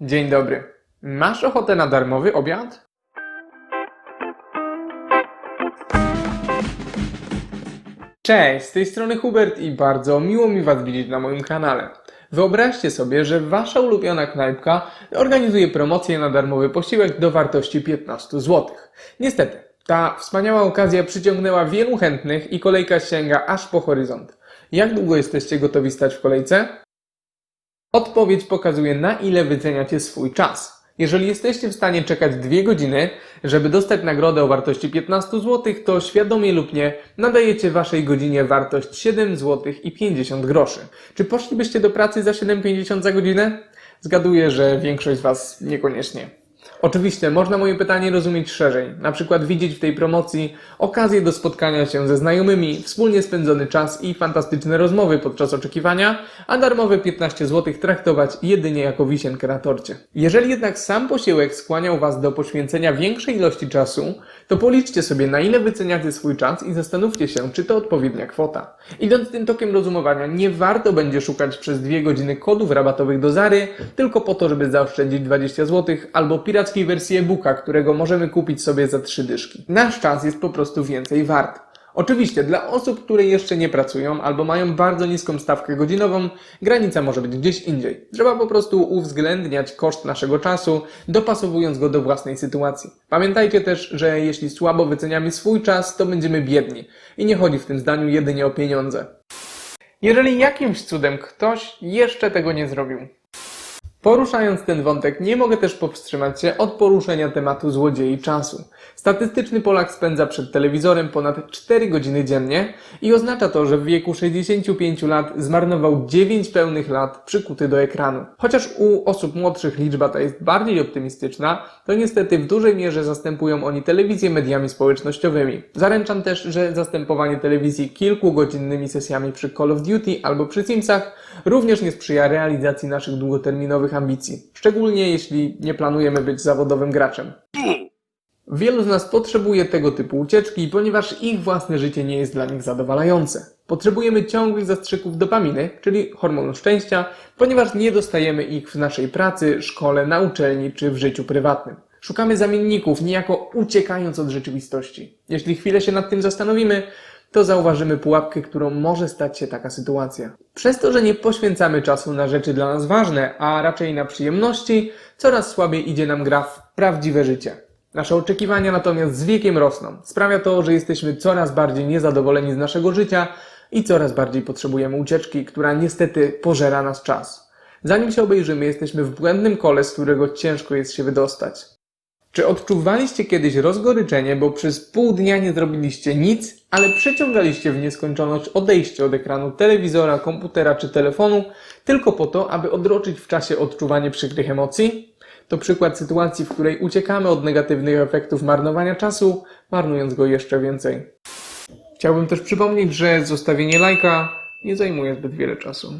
Dzień dobry. Masz ochotę na darmowy obiad? Cześć, z tej strony Hubert i bardzo miło mi Was widzieć na moim kanale. Wyobraźcie sobie, że Wasza ulubiona knajpka organizuje promocję na darmowy posiłek do wartości 15 zł. Niestety, ta wspaniała okazja przyciągnęła wielu chętnych i kolejka sięga aż po horyzont. Jak długo jesteście gotowi stać w kolejce? Odpowiedź pokazuje, na ile wyceniacie swój czas. Jeżeli jesteście w stanie czekać 2 godziny, żeby dostać nagrodę o wartości 15 zł, to świadomie lub nie nadajecie waszej godzinie wartość 7 zł i 50 groszy. Czy poszlibyście do pracy za 7,50 za godzinę? Zgaduję, że większość z was niekoniecznie. Oczywiście można moje pytanie rozumieć szerzej, na przykład widzieć w tej promocji okazję do spotkania się ze znajomymi, wspólnie spędzony czas i fantastyczne rozmowy podczas oczekiwania, a darmowe 15 zł traktować jedynie jako wisienkę na torcie. Jeżeli jednak sam posiłek skłaniał Was do poświęcenia większej ilości czasu, to policzcie sobie na ile wyceniacie swój czas i zastanówcie się, czy to odpowiednia kwota. Idąc tym tokiem rozumowania, nie warto będzie szukać przez dwie godziny kodów rabatowych do Zary, tylko po to, żeby zaoszczędzić 20 zł albo pirackiej wersji e-booka, którego możemy kupić sobie za trzy dyszki. Nasz czas jest po prostu więcej wart. Oczywiście, dla osób, które jeszcze nie pracują albo mają bardzo niską stawkę godzinową, granica może być gdzieś indziej. Trzeba po prostu uwzględniać koszt naszego czasu, dopasowując go do własnej sytuacji. Pamiętajcie też, że jeśli słabo wyceniamy swój czas, to będziemy biedni. I nie chodzi w tym zdaniu jedynie o pieniądze. Jeżeli jakimś cudem ktoś jeszcze tego nie zrobił, Poruszając ten wątek, nie mogę też powstrzymać się od poruszenia tematu złodziei czasu. Statystyczny Polak spędza przed telewizorem ponad 4 godziny dziennie i oznacza to, że w wieku 65 lat zmarnował 9 pełnych lat przykuty do ekranu. Chociaż u osób młodszych liczba ta jest bardziej optymistyczna, to niestety w dużej mierze zastępują oni telewizję mediami społecznościowymi. Zaręczam też, że zastępowanie telewizji kilkugodzinnymi sesjami przy Call of Duty albo przy Simsach również nie sprzyja realizacji naszych długoterminowych ambicji, szczególnie jeśli nie planujemy być zawodowym graczem. Wielu z nas potrzebuje tego typu ucieczki, ponieważ ich własne życie nie jest dla nich zadowalające. Potrzebujemy ciągłych zastrzyków dopaminy, czyli hormonu szczęścia, ponieważ nie dostajemy ich w naszej pracy, szkole, na uczelni czy w życiu prywatnym. Szukamy zamienników, niejako uciekając od rzeczywistości. Jeśli chwilę się nad tym zastanowimy, to zauważymy pułapkę, którą może stać się taka sytuacja. Przez to, że nie poświęcamy czasu na rzeczy dla nas ważne, a raczej na przyjemności, coraz słabiej idzie nam gra w prawdziwe życie. Nasze oczekiwania natomiast z wiekiem rosną. Sprawia to, że jesteśmy coraz bardziej niezadowoleni z naszego życia i coraz bardziej potrzebujemy ucieczki, która niestety pożera nas czas. Zanim się obejrzymy, jesteśmy w błędnym kole, z którego ciężko jest się wydostać. Czy odczuwaliście kiedyś rozgoryczenie, bo przez pół dnia nie zrobiliście nic, ale przeciągaliście w nieskończoność odejście od ekranu telewizora, komputera czy telefonu tylko po to, aby odroczyć w czasie odczuwanie przykrych emocji? To przykład sytuacji, w której uciekamy od negatywnych efektów marnowania czasu, marnując go jeszcze więcej. Chciałbym też przypomnieć, że zostawienie lajka nie zajmuje zbyt wiele czasu.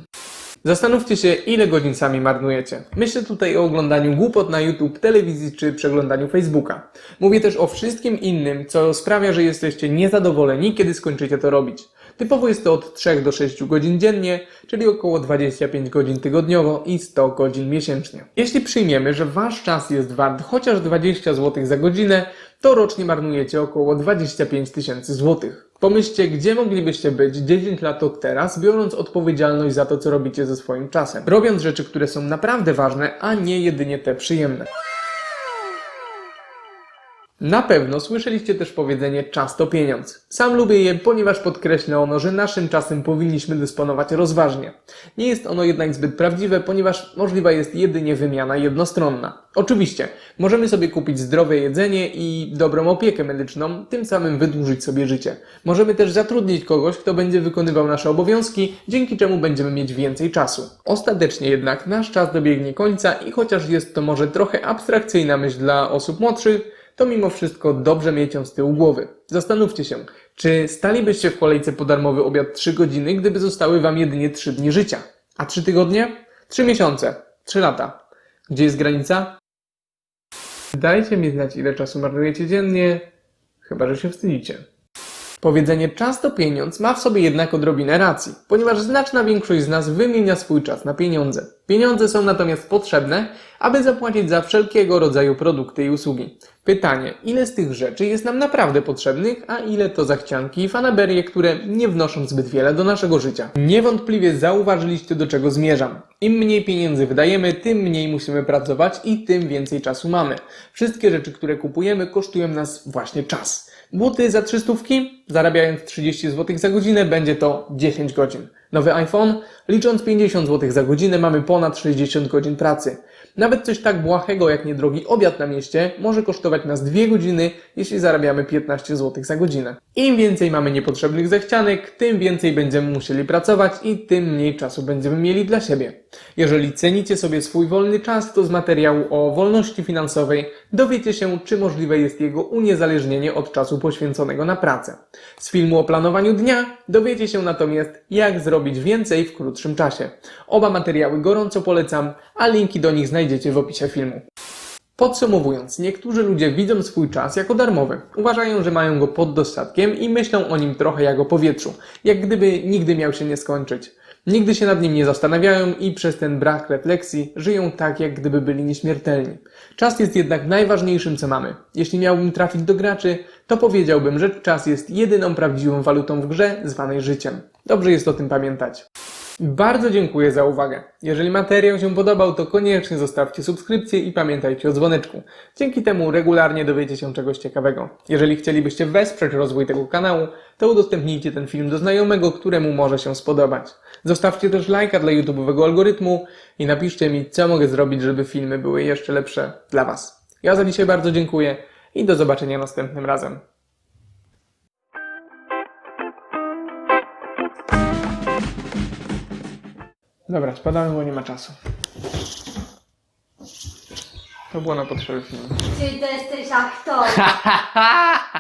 Zastanówcie się, ile godzin sami marnujecie. Myślę tutaj o oglądaniu głupot na YouTube, telewizji czy przeglądaniu Facebooka. Mówię też o wszystkim innym, co sprawia, że jesteście niezadowoleni, kiedy skończycie to robić. Typowo jest to od 3 do 6 godzin dziennie, czyli około 25 godzin tygodniowo i 100 godzin miesięcznie. Jeśli przyjmiemy, że wasz czas jest wart chociaż 20 zł za godzinę, to rocznie marnujecie około 25 tysięcy złotych. Pomyślcie, gdzie moglibyście być 10 lat od teraz, biorąc odpowiedzialność za to, co robicie ze swoim czasem. Robiąc rzeczy, które są naprawdę ważne, a nie jedynie te przyjemne. Na pewno słyszeliście też powiedzenie czas to pieniądz. Sam lubię je, ponieważ podkreśla ono, że naszym czasem powinniśmy dysponować rozważnie. Nie jest ono jednak zbyt prawdziwe, ponieważ możliwa jest jedynie wymiana jednostronna. Oczywiście, możemy sobie kupić zdrowe jedzenie i dobrą opiekę medyczną, tym samym wydłużyć sobie życie. Możemy też zatrudnić kogoś, kto będzie wykonywał nasze obowiązki, dzięki czemu będziemy mieć więcej czasu. Ostatecznie jednak nasz czas dobiegnie końca i chociaż jest to może trochę abstrakcyjna myśl dla osób młodszych, to mimo wszystko dobrze mieć ją z tyłu głowy. Zastanówcie się, czy stalibyście w kolejce po darmowy obiad 3 godziny, gdyby zostały Wam jedynie 3 dni życia? A 3 tygodnie? 3 miesiące? 3 lata? Gdzie jest granica? Dajcie mi znać, ile czasu marnujecie dziennie, chyba że się wstydzicie. Powiedzenie czas to pieniądz ma w sobie jednak odrobinę racji, ponieważ znaczna większość z nas wymienia swój czas na pieniądze. Pieniądze są natomiast potrzebne, aby zapłacić za wszelkiego rodzaju produkty i usługi. Pytanie, ile z tych rzeczy jest nam naprawdę potrzebnych, a ile to zachcianki i fanaberie, które nie wnoszą zbyt wiele do naszego życia. Niewątpliwie zauważyliście do czego zmierzam. Im mniej pieniędzy wydajemy, tym mniej musimy pracować i tym więcej czasu mamy. Wszystkie rzeczy, które kupujemy, kosztują nas właśnie czas. Buty za 300, zarabiając 30 zł za godzinę, będzie to 10 godzin. Nowy iPhone, licząc 50 zł za godzinę, mamy ponad 60 godzin pracy. Nawet coś tak błahego jak niedrogi obiad na mieście może kosztować nas 2 godziny, jeśli zarabiamy 15 zł za godzinę. Im więcej mamy niepotrzebnych zechcianek, tym więcej będziemy musieli pracować i tym mniej czasu będziemy mieli dla siebie. Jeżeli cenicie sobie swój wolny czas, to z materiału o wolności finansowej dowiecie się, czy możliwe jest jego uniezależnienie od czasu poświęconego na pracę. Z filmu o planowaniu dnia dowiecie się natomiast, jak zrobić więcej w krótszym czasie. Oba materiały gorąco polecam, a linki do nich znajdziecie w opisie filmu. Podsumowując, niektórzy ludzie widzą swój czas jako darmowy. Uważają, że mają go pod dostatkiem i myślą o nim trochę jak o powietrzu, jak gdyby nigdy miał się nie skończyć. Nigdy się nad nim nie zastanawiają i przez ten brak refleksji żyją tak, jak gdyby byli nieśmiertelni. Czas jest jednak najważniejszym, co mamy. Jeśli miałbym trafić do graczy, to powiedziałbym, że czas jest jedyną prawdziwą walutą w grze zwanej życiem. Dobrze jest o tym pamiętać. Bardzo dziękuję za uwagę. Jeżeli materiał się podobał, to koniecznie zostawcie subskrypcję i pamiętajcie o dzwoneczku. Dzięki temu regularnie dowiecie się czegoś ciekawego. Jeżeli chcielibyście wesprzeć rozwój tego kanału, to udostępnijcie ten film do znajomego, któremu może się spodobać. Zostawcie też lajka dla YouTube'owego algorytmu i napiszcie mi, co mogę zrobić, żeby filmy były jeszcze lepsze dla Was. Ja za dzisiaj bardzo dziękuję i do zobaczenia następnym razem. Dobra, spadamy, bo nie ma czasu. To było na potrzeby filmu. Ty to jesteś aktor.